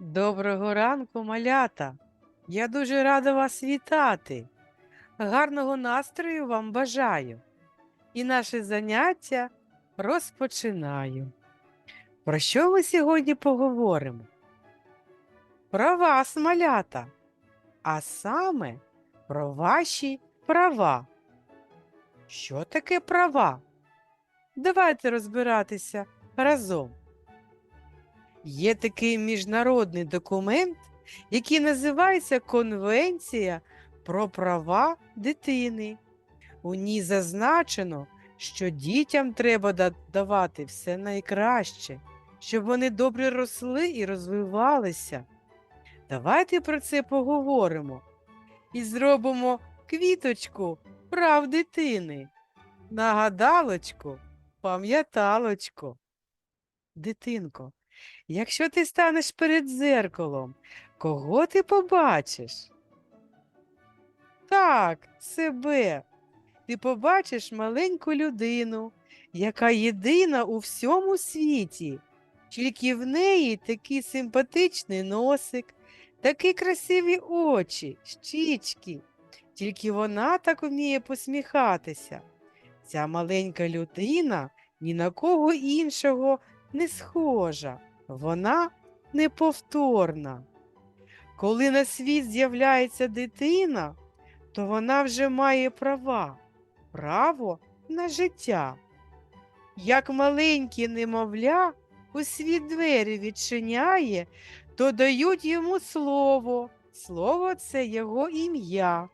Доброго ранку, малята! Я дуже рада вас вітати. Гарного настрою вам бажаю. І наше заняття розпочинаю. Про що ми сьогодні поговоримо? Про вас, малята, а саме про ваші права. Що таке права? Давайте розбиратися разом. Є такий міжнародний документ, який називається Конвенція про права дитини. У ній зазначено, що дітям треба давати все найкраще, щоб вони добре росли і розвивалися. Давайте про це поговоримо і зробимо квіточку прав дитини. Нагадалочку, пам'яталочку. Дитинко, Якщо ти станеш перед дзеркалом, кого ти побачиш? Так, себе. Ти побачиш маленьку людину, яка єдина у всьому світі. Тільки в неї такий симпатичний носик, такі красиві очі, щічки. Тільки вона так вміє посміхатися. Ця маленька людина ні на кого іншого не схожа. Вона неповторна. Коли на світ з'являється дитина, то вона вже має права, право на життя. Як маленьке немовля у світ двері відчиняє, то дають йому слово. Слово це його ім'я.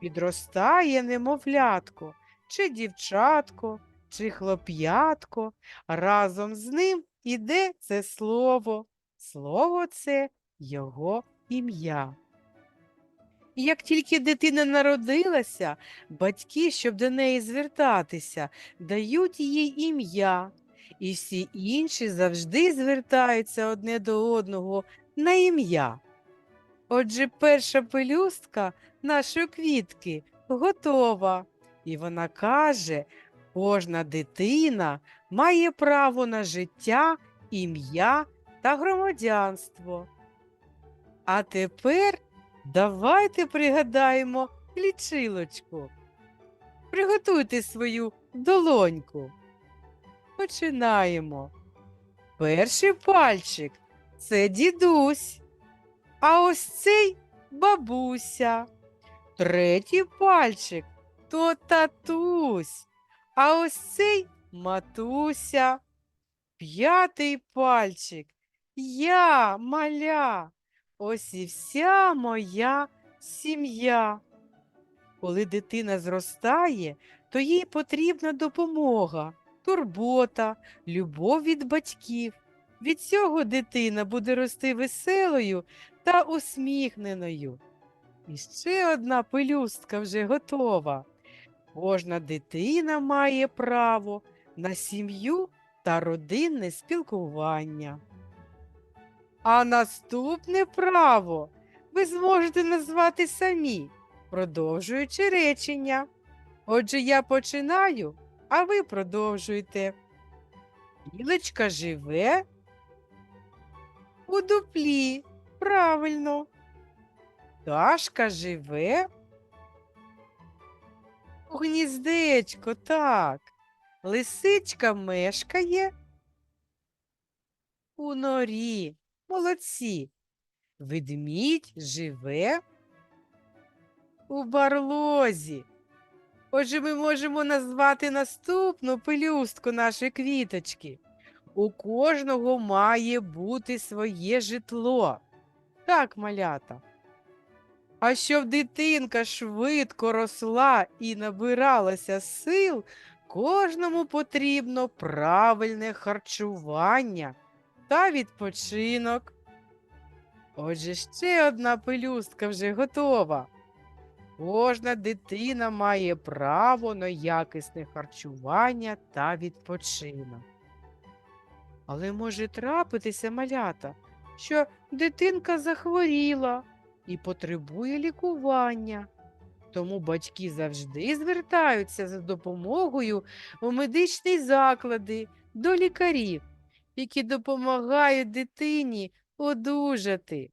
Підростає немовлятко, чи дівчатко, чи хлоп'ятко, разом з ним іде це слово. Слово це його ім'я. І як тільки дитина народилася, батьки, щоб до неї звертатися, дають їй ім'я, і всі інші завжди звертаються одне до одного на ім'я. Отже, перша пелюстка нашої квітки готова, і вона каже, кожна дитина має право на життя, ім'я та громадянство. А тепер давайте пригадаємо лічилочку. Приготуйте свою долоньку. Починаємо. Перший пальчик це дідусь, а ось цей бабуся. Третій пальчик то татусь, а ось цей матуся. П'ятий пальчик я маля. Ось і вся моя сім'я. Коли дитина зростає, то їй потрібна допомога, турбота, любов від батьків. Від цього дитина буде рости веселою та усміхненою. І ще одна пелюстка вже готова. Кожна дитина має право на сім'ю та родинне спілкування. А наступне право ви зможете назвати самі, продовжуючи речення. Отже, я починаю, а ви продовжуйте. Білочка живе у дуплі. Правильно. Пташка живе у гніздечко, так. Лисичка мешкає у норі. Молодці. Ведмідь живе у барлозі. Отже, ми можемо назвати наступну пелюстку нашої квіточки. У кожного має бути своє житло. Так, малята. А щоб дитинка швидко росла і набиралася сил, кожному потрібно правильне харчування та відпочинок. Отже, ще одна пелюстка вже готова. Кожна дитина має право на якісне харчування та відпочинок. Але може трапитися малята, що дитинка захворіла і потребує лікування. Тому батьки завжди звертаються за допомогою у медичні заклади до лікарів, які допомагають дитині одужати.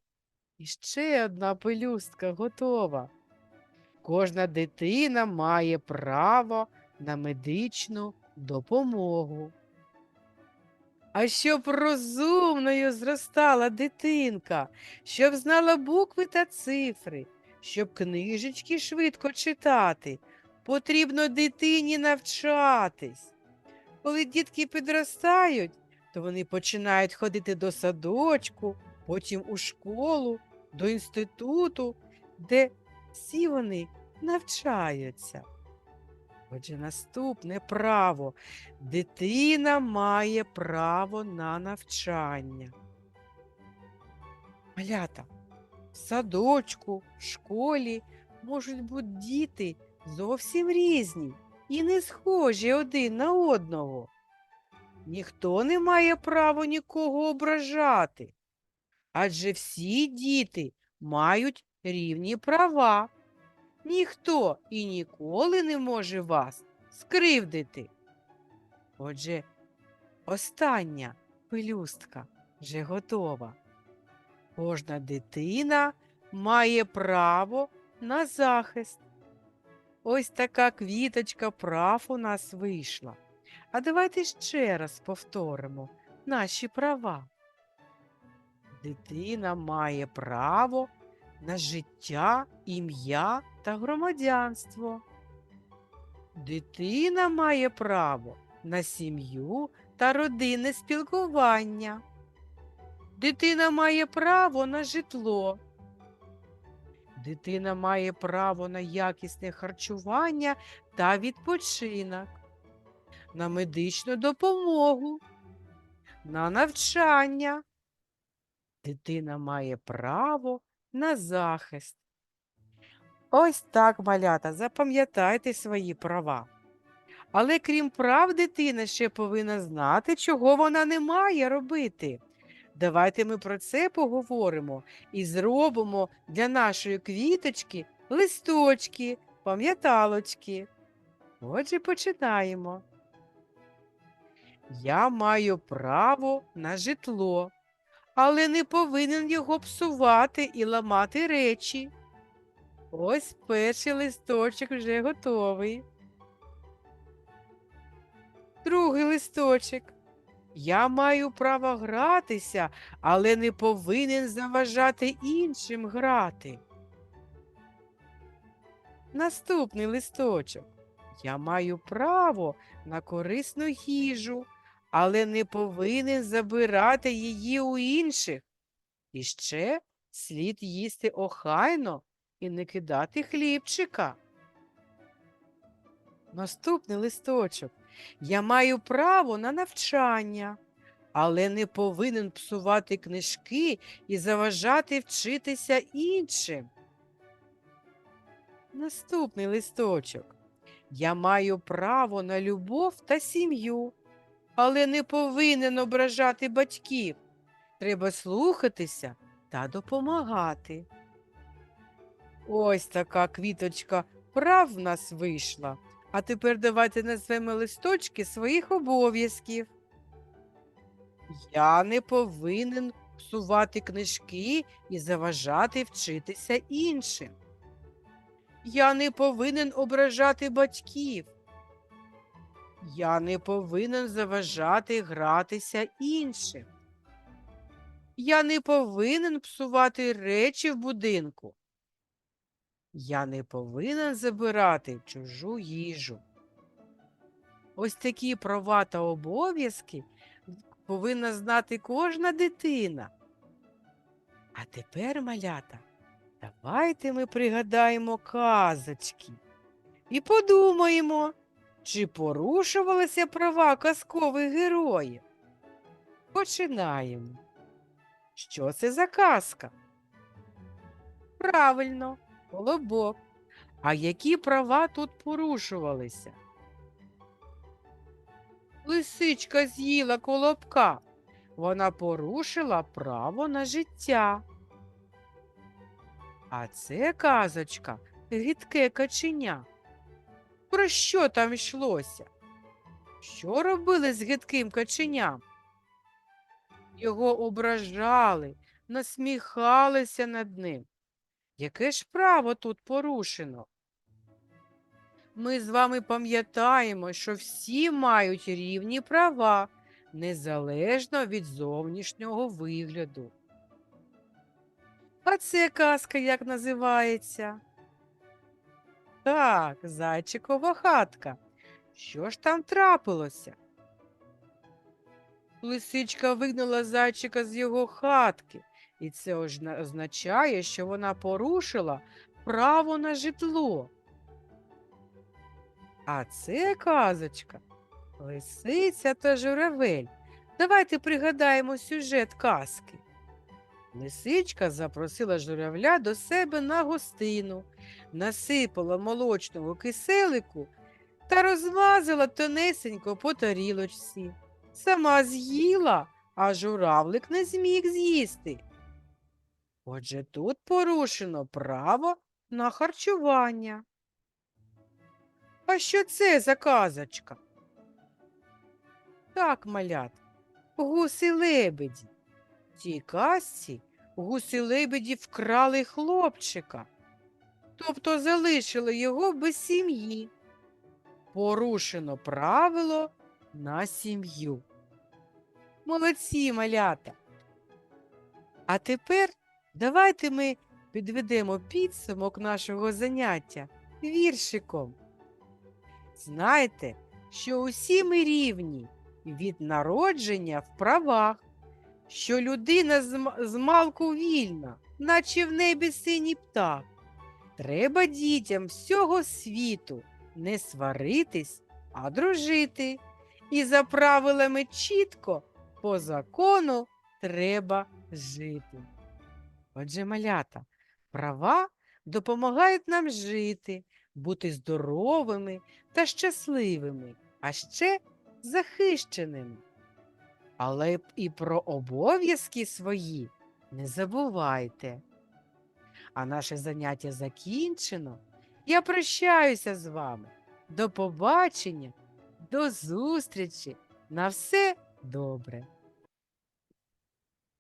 І ще одна пелюстка готова. Кожна дитина має право на медичну допомогу. А щоб розумною зростала дитинка, щоб знала букви та цифри, щоб книжечки швидко читати, потрібно дитині навчатись. Коли дітки підростають, то вони починають ходити до садочку, потім у школу, до інституту, де всі вони навчаються. Отже, наступне право. Дитина має право на навчання. Малята, в садочку, в школі можуть бути діти зовсім різні і не схожі один на одного. Ніхто не має права нікого ображати, адже всі діти мають рівні права. Ніхто і ніколи не може вас скривдити. Отже, остання пелюстка вже готова. Кожна дитина має право на захист. Ось така квіточка прав у нас вийшла. А давайте ще раз повторимо наші права. Дитина має право на життя, ім'я та громадянство. Дитина має право на сім'ю та родинне спілкування. Дитина має право на житло. Дитина має право на якісне харчування та відпочинок, на медичну допомогу, на навчання. Дитина має право на захист. Ось так, малята, запам'ятайте свої права. Але крім прав, дитина ще повинна знати, чого вона не має робити. Давайте ми про це поговоримо і зробимо для нашої квіточки листочки, пам'яталочки. Отже, починаємо. Я маю право на житло, але не повинен його псувати і ламати речі. Ось перший листочок вже готовий. Другий листочок. Я маю право гратися, але не повинен заважати іншим грати. Наступний листочок. Я маю право на корисну їжу, але не повинен забирати її у інших. І ще слід їсти охайно і не кидати хлібчика. Наступний листочок. Я маю право на навчання, але не повинен псувати книжки і заважати вчитися іншим. Наступний листочок. Я маю право на любов та сім'ю, але не повинен ображати батьків. Треба слухатися та допомагати. Ось така квіточка прав в нас вийшла. А тепер давайте назвемо листочки своїх обов'язків. Я не повинен псувати книжки і заважати вчитися іншим. Я не повинен ображати батьків. Я не повинен заважати гратися іншим. Я не повинен псувати речі в будинку. Я не повинен забирати чужу їжу. Ось такі права та обов'язки повинна знати кожна дитина. А тепер, малята, давайте ми пригадаємо казочки і подумаємо, чи порушувалися права казкових героїв. Починаємо. Що це за казка? Правильно, колобок. А які права тут порушувалися? Лисичка з'їла колобка. Вона порушила право на життя. А це казочка гидке каченя. Про що там йшлося? Що робили з гидким каченям? Його ображали, насміхалися над ним. Яке ж право тут порушено? Ми з вами пам'ятаємо, що всі мають рівні права, незалежно від зовнішнього вигляду. А це казка як називається? Так, зайчикова хатка. Що ж там трапилося? Лисичка вигнала зайчика з його хатки, і це означає, що вона порушила право на житло. А це казочка. Лисиця та журавель. Давайте пригадаємо сюжет казки. Лисичка запросила журавля до себе на гостину, насипала молочного киселику та розмазала тонесенько по тарілочці. Сама з'їла, а журавлик не зміг з'їсти. Отже, тут порушено право на харчування. А що це за казочка? Так, малят, гуси лебеді. В цій казці гуси лебеді вкрали хлопчика, тобто залишили його без сім'ї. Порушено правило на сім'ю. Молодці, малята. А тепер давайте ми підведемо підсумок нашого заняття віршиком. Знайте, що усі ми рівні від народження в правах, що людина з, малку вільна, наче в небі синій птах. Треба дітям всього світу не сваритись, а дружити. І за правилами чітко по закону треба жити. Отже, малята, права допомагають нам жити, бути здоровими та щасливими, а ще захищеними. Але і про обов'язки свої не забувайте. А наше заняття закінчено. Я прощаюся з вами. До побачення, до зустрічі. На все добре.